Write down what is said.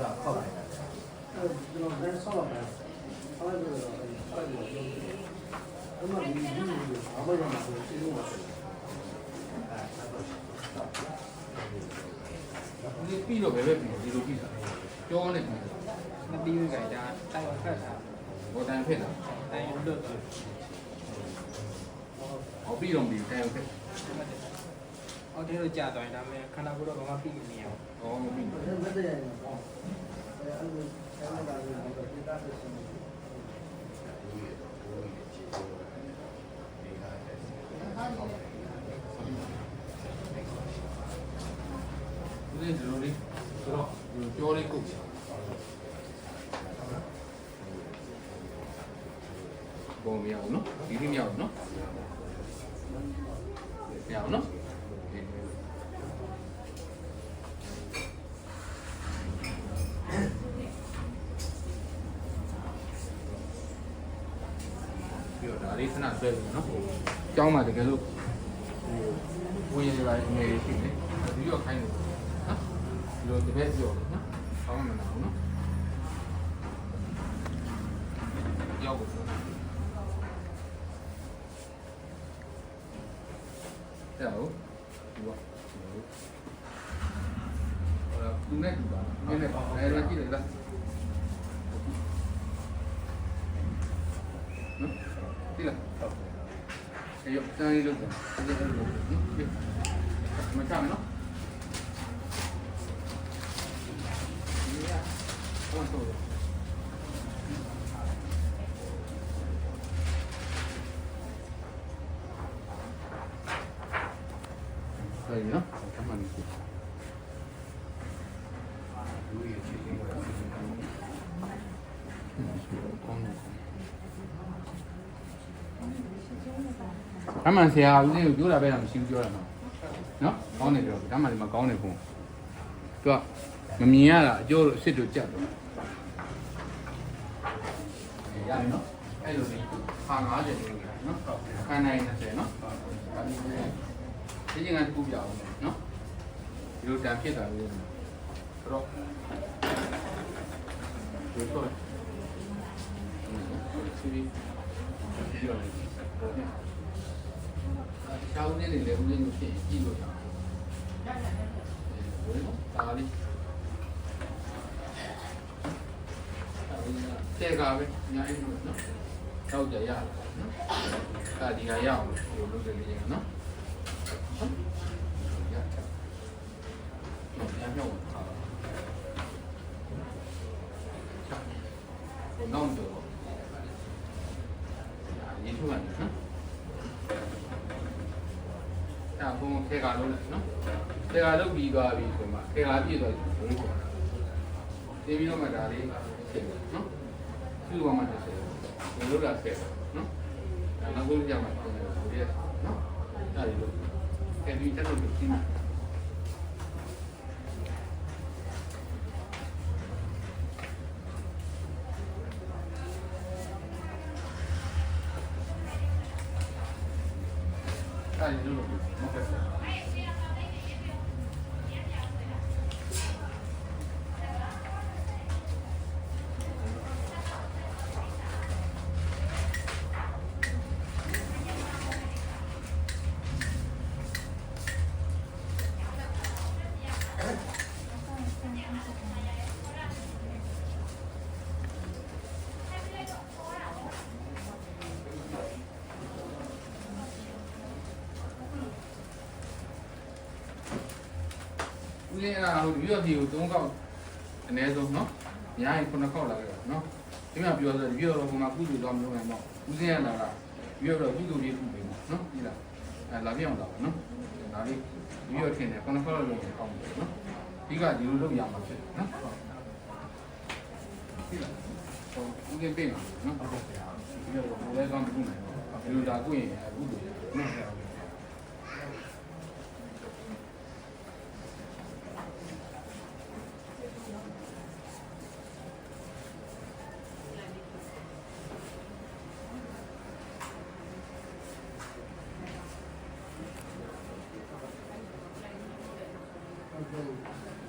ဒါခောက်လိုက်တာအဲကျွန်တော်လည်းဆောက်ပါတယ်ဆောက်လို့တော့ဆောက်လို့လုပ်တယ်အမှဒီဒီဒီအမရမှာကိုရှင်းလို့ပါတယ်အဲဒီပြီးတော့ဘယ်ပဲပြီးဒီလိုပြီးတာပြောနေတယ်မပြီးဘူးကြတာတိုင်ဖက်တာဘောတန်ဖြစ်တာတိုင်လွတ်တယ်ဟော ပြီးတော့ပြီးတိုင်ဖြစ်အော်ဒီလိုကြာသွားရင်ဒါပေမဲ့ခန္ဓာကိုယ်တော့ဘာမှပြီးမနေအောင်ဟောမပြီးဘယ်မဲ့တဲ့ရမှာပေါ့အဲအဲ့လိုအဲ့လိုပါလို့တော့ဒီတာဆက်ရှင်ဒီလိုလိုလေးဆိုတော့ပြောလေးကုတ်ချာဘောမရအောင်နော်ဒီနေ့မရအောင်နော်မ ရအောင်နော်ပြီးတော့ဒါလေးခဏဆွဲပြီနော်။ကျောင်းမှာတကယ်လို့ဟိုဝင်ရပါအငယ်လေးရှိနေ။ပြီးတော့ခိုင်းလို့နော်။ဒီလိုတပည့်ပြောလို့နော်။ဆောင်းမနာဘူးနော်။ရောက်ပါ ဘူး။တဲ့ဟုတ်ဒီပါဟိုလာသူနဲ့ဒီပါနည်းနည်းအဲလာကြည့်လိုက်လားနော်ဒီလားအေးရတန်းလေးလို့တယ်ဒီလိုလို့မချမ်းနော်ဒီရဟောဆို တယ်နော်ကမှန်နေတယ်အမှန်ဆရာဦးဇင်းကိုပြောတာပဲလားမရှိဘူးပြောတာနော်နော်ကောင်းတယ်ပြောဒါမှလည်းမကောင်းတယ်ဘုံသူကမမြင်ရတာအကျိုးအစ်စ်တို့ကြက်တော့ရတယ်နော်အဲ့လိုလေးဟာ90လေးနော်ခန်းနိုင်30နော် ဒီချင်းကတခုပြအောင်နော်ဒီလိုတန်ဖြစ်တာလေးတော့ဒီတော့စီးပြီးတော့ကျောင်းနေနေလေဦးလေးကိုဖြစ်ကြည့်လို့ရအောင်ဒါလေးတဲကပဲအများကြီးလို့နော်တောက်ကြရအောင်နော်ဒါဒီကရအောင်လို့လုပ်တယ်လေနော်ဟုတ်ရတော့ပြန်ပြောင်းပါဘုံတော့တော့ရင်းထုတ်ရတယ်နော်ဒါဘုံ ခေကလုံးလိုက်နော်ခေကလုံးပြီးသွားပြီဆိုမှခေကပြည့်သွားပြီဘုံခေါ်တာတင်ပြီးတော့မှဒါလေးဖြစ်တယ်နော်သူ့ဘာမှတစ်ဆယ်ဘုံလို့လာဆက်နော်နောက်ဆုံးကြမှာပြန် တယ်ဆိုရဲနော်ဒါလေးလို့အဲ့ဒီတက်လို့ရှင်းတယ် လိုမဟုတ်ဘူးဦးလေးအဲ့ဒါဟိုဒီတော့ဒီကို3ခေါက်အနည်းဆုံးနော်ညာရင်9ခေါက်လာခဲ့တာနော်ဒီမှာပြောဆိုဒီတော့ဟိုမှာကုသိုလ်တော့မလုပ်နိုင်တော့ဦးစင်းရလာတာဒီတော့ကုသိုလ်လေးကုပေးမှာနော်ဒီလားအဲလာပြအောင်လာပါနော်ဒါလေးဒီတော့ထင်တယ်9ခေါက်လောက်လုပ်ရင်ကောင်းတယ်နော်ဒီကဒီလိုလုပ်ရမှာဖြစ်တယ်နော်ဒီလားဟိုဦးလေးပြင်မှာနော်ဟုတ်ကဲ့ဒီတော့ဘယ်လဲကောင်းကုနိုင်တော့ဒီလိုဒါကုရင်ကုသိုလ်နော်အ 그냥